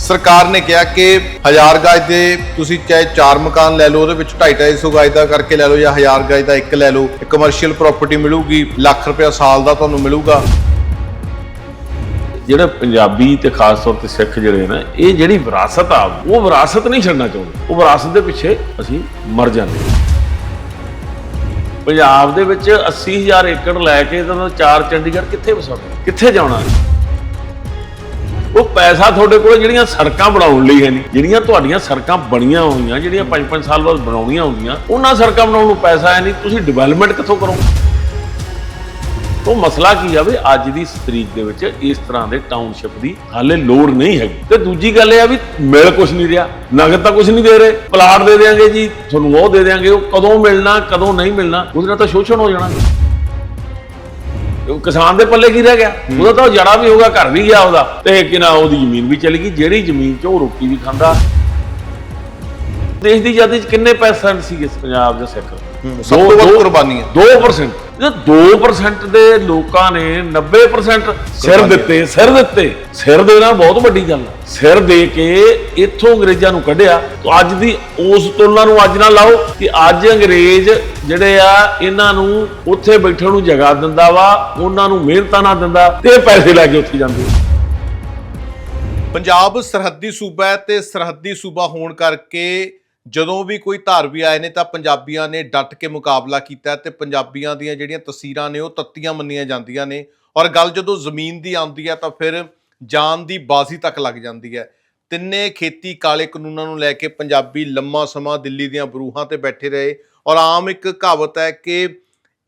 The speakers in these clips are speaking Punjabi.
ਸਰਕਾਰ ਨੇ ਕਿਹਾ ਕਿ 1000 ਗਜ ਦੇ ਤੁਸੀਂ ਚਾਹੇ ਚਾਰ ਮਕਾਨ ਲੈ ਲਓ, ਉਹਦੇ ਵਿੱਚ 2.5 ਗਜ ਦਾ ਕਰਕੇ ਲੈ ਲਓ ਜਾਂ 1000 ਗਜ ਦਾ ਇੱਕ ਲੈ ਲਓ ਕਮਰਸ਼ੀਅਲ ਪ੍ਰਾਪਰਟੀ ਮਿਲੂਗੀ, ਲੱਖ ਰੁਪਇਆ ਸਾਲ ਦਾ ਤੁਹਾਨੂੰ ਮਿਲੂਗਾ। ਜਿਹੜਾ ਪੰਜਾਬੀ ਤੇ ਖਾਸ ਤੌਰ ਤੇ ਸਿੱਖ ਜਿਹੜੇ ਨੇ ਇਹ ਜਿਹੜੀ ਵਿਰਾਸਤ ਆ, ਉਹ ਵਿਰਾਸਤ ਨਹੀਂ ਛੱਡਣਾ ਚਾਹੁੰਦੇ। ਉਹ ਵਿਰਾਸਤ ਦੇ ਪਿੱਛੇ ਅਸੀਂ ਮਰ ਜਾਂਦੇ ਪੰਜਾਬ ਦੇ ਵਿੱਚ 80000 ਏਕੜ ਲੈ ਕੇ ਤਾਂ ਚਾਰ ਚੰਡੀਗੜ੍ਹ ਕਿੱਥੇ ਵਸਾਉਣਾ? ਕਿੱਥੇ ਜਾਣਾ? ਉਹ ਪੈਸਾ ਤੁਹਾਡੇ ਕੋਲ ਜਿਹੜੀਆਂ ਸੜਕਾਂ ਬਣਾਉਣ ਲਈ ਹੈ ਨਹੀਂ ਜਿਹੜੀਆਂ ਤੁਹਾਡੀਆਂ ਸੜਕਾਂ ਬਣੀਆਂ ਹੋਈਆਂ, ਜਿਹੜੀਆਂ 5-5 ਸਾਲ ਬਾਅਦ ਬਣਾਉਣੀਆਂ ਹੁੰਦੀਆਂ ਉਹਨਾਂ ਸੜਕਾਂ ਬਣਾਉਣ ਨੂੰ ਪੈਸਾ ਹੈ ਨਹੀਂ ਤੁਸੀਂ ਡਿਵੈਲਪਮੈਂਟ ਕਿੱਥੋਂ ਕਰੋਗੇ? ਉਹ ਮਸਲਾ ਕੀ ਆ ਵੀ ਅੱਜ ਦੀ ਤਰੀਕ ਦੇ ਵਿੱਚ ਇਸ ਤਰ੍ਹਾਂ ਦੇ ਟਾਊਨਸ਼ਿਪ ਦੀ ਹਾਲੇ ਲੋੜ ਨਹੀਂ ਹੈਗੀ। ਤੇ ਦੂਜੀ ਗੱਲ ਇਹ ਆ ਵੀ ਮਿਲ ਕੁਝ ਨਹੀਂ ਰਿਹਾ, ਨਗਦ ਤਾਂ ਕੁਝ ਨਹੀਂ ਦੇ ਰਹੇ, ਪਲਾਟ ਦੇ ਦੇਾਂਗੇ ਜੀ, ਤੁਹਾਨੂੰ ਉਹ ਦੇ ਦੇਾਂਗੇ ਉਹ ਕਦੋਂ ਮਿਲਣਾ, ਕਦੋਂ ਨਹੀਂ ਮਿਲਣਾ, ਉਹਦੇ ਨਾਲ ਤਾਂ ਸ਼ੋਸ਼ਣ ਹੋ ਜਾਣਾ। ਕਿਸਾਨ ਦੇ ਪੱਲੇ ਕੀ ਰਹਿ ਗਿਆ? ਉਹਦਾ ਤਾਂ ਜੜਾ ਵੀ ਹੋਗਾ ਘਰ ਵੀ ਗਿਆ ਉਹਦਾ। ਤੇ ਕਿਨਾ ਉਹਦੀ ਜ਼ਮੀਨ ਵੀ ਚਲੀ ਗਈ ਜਿਹੜੀ ਜ਼ਮੀਨ 'ਚ ਉਹ ਰੋਟੀ ਵੀ ਖਾਂਦਾ। ਦੇਸ਼ ਦੀ ਆਜ਼ਾਦੀ 'ਚ ਕਿੰਨੇ ਪੈਸੇ ਸੀਗੇ ਪੰਜਾਬ ਦੇ ਸਿੱਖ? ਸਭ ਤੋਂ ਵੱਧ ਕੁਰਬਾਨੀਆਂ 2% ਜੇ 2% ਦੇ ਲੋਕਾਂ ਨੇ 90% ਸਿਰ ਦਿੱਤੇ। ਸਿਰ ਦਿੱਤੇ। ਸਿਰ ਦੇਣਾ ਬਹੁਤ ਵੱਡੀ ਗੱਲ ਹੈ ਸਿਰ ਦੇ ਕੇ ਇੱਥੋਂ ਅੰਗਰੇਜ਼ਾਂ ਨੂੰ ਕੱਢਿਆ ਤਾਂ ਅੱਜ ਦੀ ਉਸ ਤੁਲਨਾ ਨੂੰ ਅੱਜ ਨਾਲ ਲਾਓ ਕਿ ਅੱਜ ਅੰਗਰੇਜ਼ ਜਿਹੜੇ ਆ ਇਹਨਾਂ ਨੂੰ ਉੱਥੇ ਬੈਠਣ ਨੂੰ ਜਗ੍ਹਾ ਦਿੰਦਾ ਵਾ ਉਹਨਾਂ ਨੂੰ ਮਿਹਨਤਾਂ ਨਾ ਦਿੰਦਾ ਤੇ ਪੈਸੇ ਲੈ ਕੇ ਉੱਥੇ ਜਾਂਦੇ ਪੰਜਾਬ ਸਰਹੱਦੀ ਸੂਬਾ ਹੈ ਤੇ ਸਰਹੱਦੀ ਸੂਬਾ ਹੋਣ ਕਰਕੇ ਜਦੋਂ ਵੀ ਕੋਈ ਧਾਰਵੀ ਆਏ ਨੇ ਤਾਂ ਪੰਜਾਬੀਆਂ ਨੇ ਡਟ ਕੇ ਮੁਕਾਬਲਾ ਕੀਤਾ ਹੈ ਤੇ ਪੰਜਾਬੀਆਂ ਦੀਆਂ ਜਿਹੜੀਆਂ ਤਸਵੀਰਾਂ ਨੇ ਉਹ ਤੱਤੀਆਂ ਮੰਨੀਆਂ ਜਾਂਦੀਆਂ ਨੇ ਔਰ ਗੱਲ ਜਦੋਂ ਜ਼ਮੀਨ ਦੀ ਆਉਂਦੀ ਹੈ ਤਾਂ ਫਿਰ ਜਾਨ ਦੀ ਬਾਜ਼ੀ ਤੱਕ ਲੱਗ ਜਾਂਦੀ ਹੈ। ਤਿੰਨੇ ਖੇਤੀ ਕਾਲੇ ਕਾਨੂੰਨਾਂ ਨੂੰ ਲੈ ਕੇ ਪੰਜਾਬੀ ਲੰਮਾ ਸਮਾਂ ਦਿੱਲੀ ਦੀਆਂ ਬਰੂਹਾਂ ਤੇ ਬੈਠੇ ਰਹੇ ਔਰ ਆਮ ਇੱਕ ਕਹਾਵਤ ਹੈ ਕਿ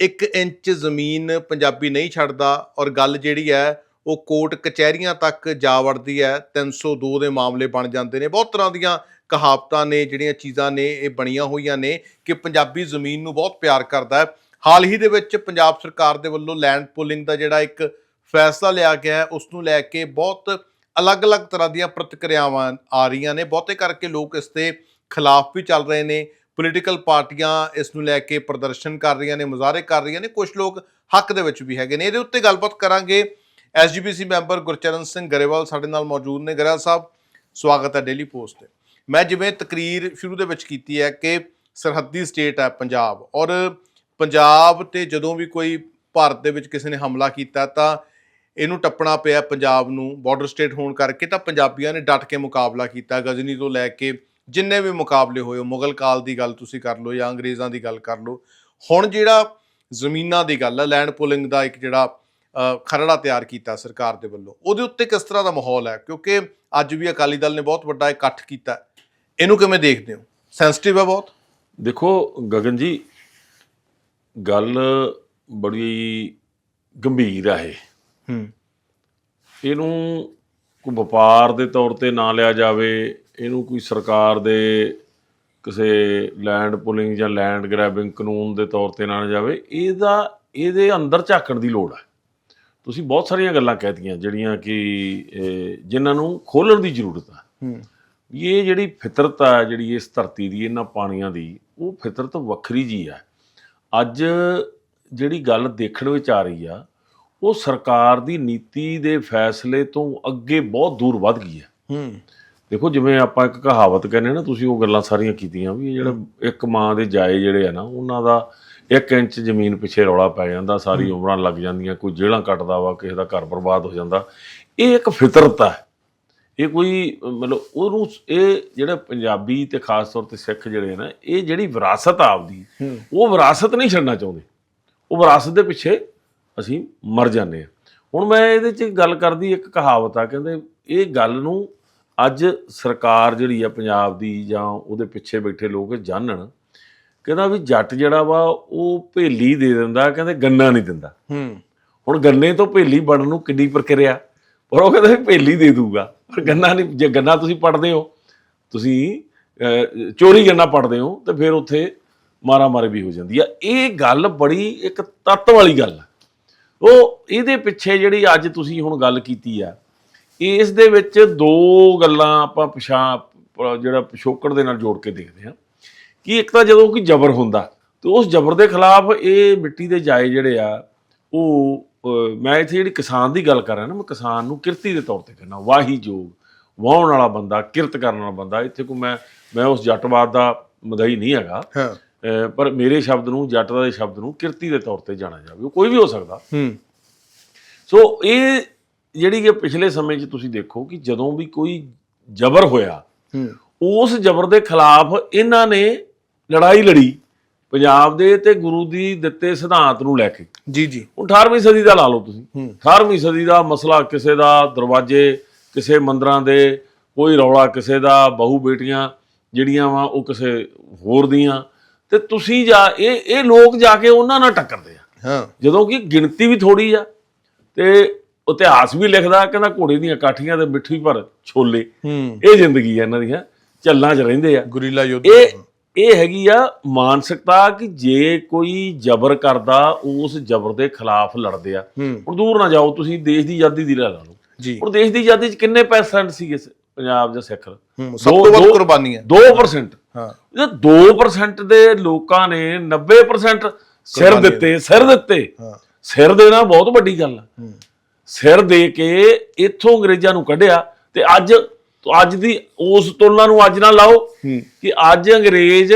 1 ਇੰਚ ਜ਼ਮੀਨ ਪੰਜਾਬੀ ਨਹੀਂ ਛੱਡਦਾ ਔਰ ਗੱਲ ਜਿਹੜੀ ਹੈ ਉਹ ਕੋਰਟ ਕਚਹਿਰੀਆਂ ਤੱਕ ਜਾ ਵੜਦੀ ਹੈ। 302 ਦੇ ਮਾਮਲੇ ਬਣ ਜਾਂਦੇ ਨੇ। ਬਹੁਤ ਤਰ੍ਹਾਂ ਦੀਆਂ ਕਹਾਵਤਾਂ ਨੇ, ਜਿਹੜੀਆਂ ਚੀਜ਼ਾਂ ਨੇ, ਇਹ ਬਣੀਆਂ ਹੋਈਆਂ ਨੇ ਕਿ ਪੰਜਾਬੀ ਜ਼ਮੀਨ ਨੂੰ ਬਹੁਤ ਪਿਆਰ ਕਰਦਾ ਹੈ। ਹਾਲ ਹੀ ਦੇ ਵਿੱਚ ਪੰਜਾਬ ਸਰਕਾਰ ਦੇ ਵੱਲੋਂ ਲੈਂਡ ਪੂਲਿੰਗ ਦਾ ਜਿਹੜਾ ਇੱਕ ਫੈਸਲਾ ਲਿਆ ਗਿਆ ਹੈ, ਉਸ ਨੂੰ ਲੈ ਕੇ ਬਹੁਤ ਅਲੱਗ-ਅਲੱਗ ਤਰ੍ਹਾਂ ਦੀਆਂ ਪ੍ਰਤੀਕਿਰਿਆਵਾਂ ਆ ਰਹੀਆਂ ਨੇ। ਬਹੁਤੇ ਕਰਕੇ ਲੋਕ ਇਸ ਦੇ ਖਿਲਾਫ ਵੀ ਚੱਲ ਰਹੇ ਨੇ। ਪੋਲੀਟੀਕਲ ਪਾਰਟੀਆਂ ਇਸ ਨੂੰ ਲੈ ਕੇ ਪ੍ਰਦਰਸ਼ਨ ਕਰ ਰਹੀਆਂ ਨੇ, ਮੁਜ਼ਾਹਰੇ ਕਰ ਰਹੀਆਂ ਨੇ। ਕੁਝ ਲੋਕ ਹੱਕ ਦੇ ਵਿੱਚ ਵੀ ਹੈਗੇ ਨੇ। ਇਹਦੇ ਉੱਤੇ ਗੱਲਬਾਤ ਕਰਾਂਗੇ ਐਸਜੀਪੀਸੀ ਮੈਂਬਰ ਗੁਰਚਰਨ ਸਿੰਘ ਗਰੇਵਾਲ ਸਾਡੇ ਨਾਲ ਮੌਜੂਦ ਨੇ। ਗਰੇਵਾਲ ਸਾਹਿਬ, ਸਵਾਗਤ ਹੈ ਡੇਲੀ ਪੋਸਟ ਤੇ। ਮੈਂ ਜਿਵੇਂ ਤਕਰੀਰ ਸ਼ੁਰੂ ਦੇ ਵਿੱਚ ਕੀਤੀ ਹੈ ਕਿ ਸਰਹੱਦੀ ਸਟੇਟ ਹੈ ਪੰਜਾਬ ਔਰ ਪੰਜਾਬ ਤੇ ਜਦੋਂ ਵੀ ਕੋਈ ਭਾਰਤ ਦੇ ਵਿੱਚ ਕਿਸੇ ਨੇ ਹਮਲਾ ਕੀਤਾ ਤਾਂ ਇਹਨੂੰ ਟੱਪਣਾ ਪਿਆ ਪੰਜਾਬ ਨੂੰ ਬਾਰਡਰ ਸਟੇਟ ਹੋਣ ਕਰਕੇ ਤਾਂ ਪੰਜਾਬੀਆਂ ਨੇ ਡਟ ਕੇ ਮੁਕਾਬਲਾ ਕੀਤਾ। ਗਜ਼ਨੀ ਤੋਂ ਲੈ ਕੇ ਜਿੰਨੇ ਵੀ ਮੁਕਾਬਲੇ ਹੋਏ ਮੁਗਲ ਕਾਲ ਦੀ ਗੱਲ ਤੁਸੀਂ ਕਰ ਲਓ ਜਾਂ ਅੰਗਰੇਜ਼ਾਂ ਦੀ ਗੱਲ ਕਰ ਲਓ। ਹੁਣ ਜਿਹੜਾ ਜ਼ਮੀਨਾਂ ਦੀ ਗੱਲ ਹੈ ਲੈਂਡ ਪੁਲਿੰਗ ਦਾ ਇੱਕ ਜਿਹੜਾ ਖਰੜਾ ਤਿਆਰ ਕੀਤਾ ਸਰਕਾਰ ਦੇ ਵੱਲੋਂ। ਉਹਦੇ ਉੱਤੇ ਕਿਸ ਤਰ੍ਹਾਂ ਦਾ ਮਾਹੌਲ ਹੈ? ਕਿਉਂਕਿ ਅੱਜ ਵੀ ਅਕਾਲੀ ਦਲ ਨੇ ਬਹੁਤ ਵੱਡਾ ਇਕੱਠ ਕੀਤਾ। ਇਹਨੂੰ ਕਿਵੇਂ ਦੇਖਦੇ ਹੋ? ਸੈਂਸਿਟਿਵ ਹੈ ਬਹੁਤ? ਦੇਖੋ ਗਗਨ ਜੀ ਗੱਲ ਬੜੀ ਗੰਭੀਰ ਆ ਇਹ। ਹੂੰ। ਇਹਨੂੰ ਕੋਈ ਵਪਾਰ ਦੇ ਤੌਰ ਤੇ ਨਾ ਲਿਆ ਜਾਵੇ ਇਹਨੂੰ ਕੋਈ ਸਰਕਾਰ ਦੇ ਕਿਸੇ ਲੈਂਡ ਪੁਲਿੰਗ ਜਾਂ ਲੈਂਡ ਗ੍ਰੈਬਿੰਗ ਕਾਨੂੰਨ ਦੇ ਤੌਰ ਤੇ ਨਾ ਲਿਆ ਜਾਵੇ ਇਹਦਾ ਇਹਦੇ ਅੰਦਰ ਝਾਕਣ ਦੀ ਲੋੜ ਹੈ। ਤੁਸੀਂ ਬਹੁਤ ਸਾਰੀਆਂ ਗੱਲਾਂ ਕਹਿਤੀਆਂ ਜਿਹੜੀਆਂ ਕਿ ਜਿਨ੍ਹਾਂ ਨੂੰ ਖੋਲਣ ਦੀ ਜ਼ਰੂਰਤ ਹੈ। ਹੂੰ ਇਹ ਜਿਹੜੀ ਫਿਤਰਤ ਆ ਜਿਹੜੀ ਇਸ ਧਰਤੀ ਦੀ ਇਹਨਾਂ ਪਾਣੀਆਂ ਦੀ ਉਹ ਫਿਤਰਤ ਵੱਖਰੀ ਜੀ ਆ। ਅੱਜ ਜਿਹੜੀ ਗੱਲ ਦੇਖਣ ਵਿੱਚ ਆ ਰਹੀ ਆ ਉਹ ਸਰਕਾਰ ਦੀ ਨੀਤੀ ਦੇ ਫੈਸਲੇ ਤੋਂ ਅੱਗੇ ਬਹੁਤ ਦੂਰ ਵੱਧ ਗਈ ਹੈ ਹੂੰ। ਦੇਖੋ ਜਿਵੇਂ ਆਪਾਂ ਇੱਕ ਕਹਾਵਤ ਕਹਿੰਦੇ ਨਾ ਤੁਸੀਂ ਉਹ ਗੱਲਾਂ ਸਾਰੀਆਂ ਕੀਤੀਆਂ ਵੀ ਇਹ ਜਿਹੜਾ ਇੱਕ ਮਾਂ ਦੇ ਜਾਏ ਜਿਹੜੇ ਆ ਨਾ ਉਹਨਾਂ ਦਾ 1 ਇੰਚ ਜ਼ਮੀਨ ਪਿੱਛੇ ਰੌਲਾ ਪੈ ਜਾਂਦਾ ਸਾਰੀ ਉਮਰਾਂ ਲੱਗ ਜਾਂਦੀਆਂ ਕੋਈ ਜੇਲਾਂ ਕੱਟਦਾ ਵਾ ਕਿਸੇ ਦਾ ਘਰ ਬਰਬਾਦ ਹੋ ਜਾਂਦਾ। ਇਹ ਇੱਕ ਫਿਤਰਤ ਆ। ਇਹ ਕੋਈ ਮਤਲਬ ਉਹਨੂੰ ਇਹ ਜਿਹੜੇ ਪੰਜਾਬੀ ਤੇ ਖਾਸ ਤੌਰ ਤੇ ਸਿੱਖ ਜਿਹੜੇ ਨੇ ਇਹ ਜਿਹੜੀ ਵਿਰਾਸਤ ਆ ਆਪਦੀ ਹੂੰ। ਉਹ ਵਿਰਾਸਤ ਨਹੀਂ ਛੱਡਣਾ ਚਾਹੁੰਦੇ। ਉਹ ਵਿਰਾਸਤ ਦੇ ਪਿੱਛੇ ਅਸੀਂ ਮਰ ਜਾਂਦੇ ਆ। ਹੁਣ ਮੈਂ ਇਹਦੇ 'ਚ ਗੱਲ ਕਰਦੀ ਇੱਕ ਕਹਾਵਤ ਆ ਕਹਿੰਦੇ ਇਹ ਗੱਲ ਨੂੰ ਅੱਜ ਸਰਕਾਰ ਜਿਹੜੀ ਆ ਪੰਜਾਬ ਦੀ ਜਾਂ ਉਹਦੇ ਪਿੱਛੇ ਬੈਠੇ ਲੋਕ ਜਾਣਨ ਕਹਿੰਦਾ ਵੀ ਜੱਟ ਜਿਹੜਾ ਵਾ ਉਹ ਭੇਲੀ ਦੇ ਦਿੰਦਾ ਕਹਿੰਦੇ ਗੰਨਾ ਨਹੀਂ ਦਿੰਦਾ। ਹੂੰ। ਹੁਣ ਗੰਨੇ ਤੋਂ ਭੇਲੀ ਬਣਨ ਨੂੰ ਕਿੰਨੀ ਪ੍ਰਕਿਰਿਆ? ਪਰ ਉਹ ਕਹਿੰਦਾ ਵੀ ਭੇਲੀ ਦੇ ਦੂਗਾ। ਪਰ ਗੰਨਾ ਨਹੀਂ ਜੇ ਗੰਨਾ ਤੁਸੀਂ ਪੜਦੇ ਹੋ ਤੁਸੀਂ ਚੋਰੀ ਗੰਨਾ ਪੜਦੇ ਹੋ ਤੇ ਫਿਰ ਉੱਥੇ ਮਾਰਾ ਮਾਰੀ ਵੀ ਹੋ ਜਾਂਦੀ ਆ। ਇਹ ਗੱਲ ਬੜੀ ਇੱਕ ਤੱਤ ਵਾਲੀ ਗੱਲ ਆ। ਉਹ ਇਹਦੇ ਪਿੱਛੇ ਜਿਹੜੀ ਅੱਜ ਤੁਸੀਂ ਹੁਣ ਗੱਲ ਕੀਤੀ ਆ ਇਸ ਦੇ ਵਿੱਚ ਦੋ ਗੱਲਾਂ ਆਪਾਂ ਪਿਛਾ ਜਿਹੜਾ ਪਿਛੋਕੜ ਦੇ ਨਾਲ ਜੋੜ ਕੇ ਦੇਖਦੇ ਹਾਂ। ਕਿ ਇੱਕ ਤਾਂ ਜਦੋਂ ਕੋਈ ਜ਼ਬਰ ਹੁੰਦਾ ਤੇ ਉਸ ਜ਼ਬਰ ਦੇ ਖਿਲਾਫ ਇਹ ਮਿੱਟੀ ਦੇ ਜਾਏ ਜਿਹੜੇ ਆ ਉਹ ਮੈਂ ਇੱਥੇ ਜਿਹੜੀ ਕਿਸਾਨ ਦੀ ਗੱਲ ਕਰ ਰਿਹਾ ਨਾ ਮੈਂ ਕਿਸਾਨ ਨੂੰ ਕਿਰਤੀ ਦੇ ਤੌਰ ਤੇ ਕਹਿੰਦਾ ਵਾਹੀ ਜੋਗ ਵਾਹੁਣ ਵਾਲਾ ਬੰਦਾ ਕਿਰਤ ਕਰਨ ਵਾਲਾ ਬੰਦਾ ਇੱਥੇ ਕੋਈ ਮੈਂ ਮੈਂ ਉਸ ਜੱਟਵਾਦ ਦਾ ਮਦਈ ਨਹੀਂ ਹੈਗਾ। ਪਰ ਮੇਰੇ ਸ਼ਬਦ ਨੂੰ ਜੱਟ ਦੇ ਸ਼ਬਦ ਨੂੰ ਕਿਰਤੀ ਦੇ ਤੌਰ ਤੇ ਜਾਣਿਆ ਜਾਵੇ ਉਹ ਕੋਈ ਵੀ ਹੋ ਸਕਦਾ। ਸੋ ਇਹ ਜਿਹੜੀ ਕਿ ਪਿਛਲੇ ਸਮੇਂ 'ਚ ਤੁਸੀਂ ਦੇਖੋ ਕਿ ਜਦੋਂ ਵੀ ਕੋਈ ਜ਼ਬਰ ਹੋਇਆ ਉਸ ਜ਼ਬਰ ਦੇ ਖਿਲਾਫ ਇਹਨਾਂ ਨੇ ਲੜਾਈ ਲੜੀ ਪੰਜਾਬ ਦੇ ਤੇ ਗੁਰੂ ਦੀ ਦਿੱਤੇ ਸਿਧਾਂਤ ਨੂੰ ਲੈ ਕੇ। ਜੀ ਜੀ। ਹੁਣ 18ਵੀਂ ਸਦੀ ਦਾ ਲਾ ਲਓ ਤੁਸੀਂ। ਹੂੰ। 18ਵੀਂ ਸਦੀ ਦਾ ਮਸਲਾ ਕਿਸੇ ਦਾ ਦਰਵਾਜ਼ੇ ਕਿਸੇ ਮੰਦਰਾਂ ਦੇ ਕੋਈ ਰੌਲਾ ਕਿਸੇ ਦਾ ਬਹੂ ਬੇਟੀਆਂ ਜਿਹੜੀਆਂ ਵਾ ਉਹ ਕਿਸੇ ਹੋਰ ਦੀਆਂ। ਤੇ ਤੁਸੀਂ ਜਾ ਇਹ ਇਹ ਲੋਕ ਜਾ ਕੇ ਉਹਨਾਂ ਨਾਲ ਟੱਕਰਦੇ ਆ। ਹਾਂ। ਜਦੋਂ ਕਿ ਗਿਣਤੀ ਵੀ ਥੋੜੀ ਆ ਤੇ ਇਤਿਹਾਸ ਵੀ ਲਿਖਦਾ ਕਹਿੰਦਾ ਘੋੜੇ ਦੀਆਂ ਕਾਠੀਆਂ ਤੇ ਮਿੱਠੀ ਪਰ ਛੋਲੇ। ਇਹ ਜ਼ਿੰਦਗੀ ਆ ਇਹਨਾਂ ਦੀ ਹੈ ਚੱਲਾਂ 'ਚ ਰਹਿੰਦੇ ਆ। ਗੁਰੀਲਾ ਯੁੱਧ ਇਹ ਇਹ ਹੈਗੀ ਆ ਮਾਨਸਿਕਤਾ ਕਿ ਜੇ ਕੋਈ ਜ਼ਬਰ ਕਰਦਾ ਉਸ ਜ਼ਬਰ ਦੇ ਖਿਲਾਫ ਲੜਦੇ ਆ। ਹੂੰ। ਹੁਣ ਦੂਰ ਨਾ ਜਾਓ ਤੁਸੀਂ ਦੇਸ਼ ਦੀ ਆਜ਼ਾਦੀ ਦੀ ਲੈ ਲਾ ਲਓ। ਜੀ। ਹੁਣ ਦੇਸ਼ ਦੀ ਆਜ਼ਾਦੀ 'ਚ ਕਿੰਨੇ ਪੈਰਸੈਂਟ ਸੀਗੇ ਪੰਜਾਬ ਜਾਂ ਸਿੱਖ? ਹੂੰ ਸਭ ਤੋਂ ਵੱਧ ਦੋ- ਕੁਰਬਾਨੀਆਂ 2% ਹਾਂ। ਇਹ 2% ਦੇ ਲੋਕਾਂ ਨੇ 90% ਸਿਰ ਕੁਰਬਾਨੀ ਦਿੱਤੇ ਸਿਰ ਦਿੱਤੇ। ਹਾਂ। ਸਿਰ ਦੇਣਾ ਬਹੁਤ ਵੱਡੀ ਗੱਲ ਆ। ਹੂੰ। ਸਿਰ ਦੇ ਕੇ ਇੱਥੋਂ ਅੰਗਰੇਜ਼ਾਂ ਨੂੰ ਕੱਢਿਆ ਤੇ ਅੱਜ ਅੱਜ ਦੀ ਉਸ ਤੁਲਨਾ ਨੂੰ ਅੱਜ ਨਾਲ ਲਾਓ ਕਿ ਅੱਜ ਅੰਗਰੇਜ਼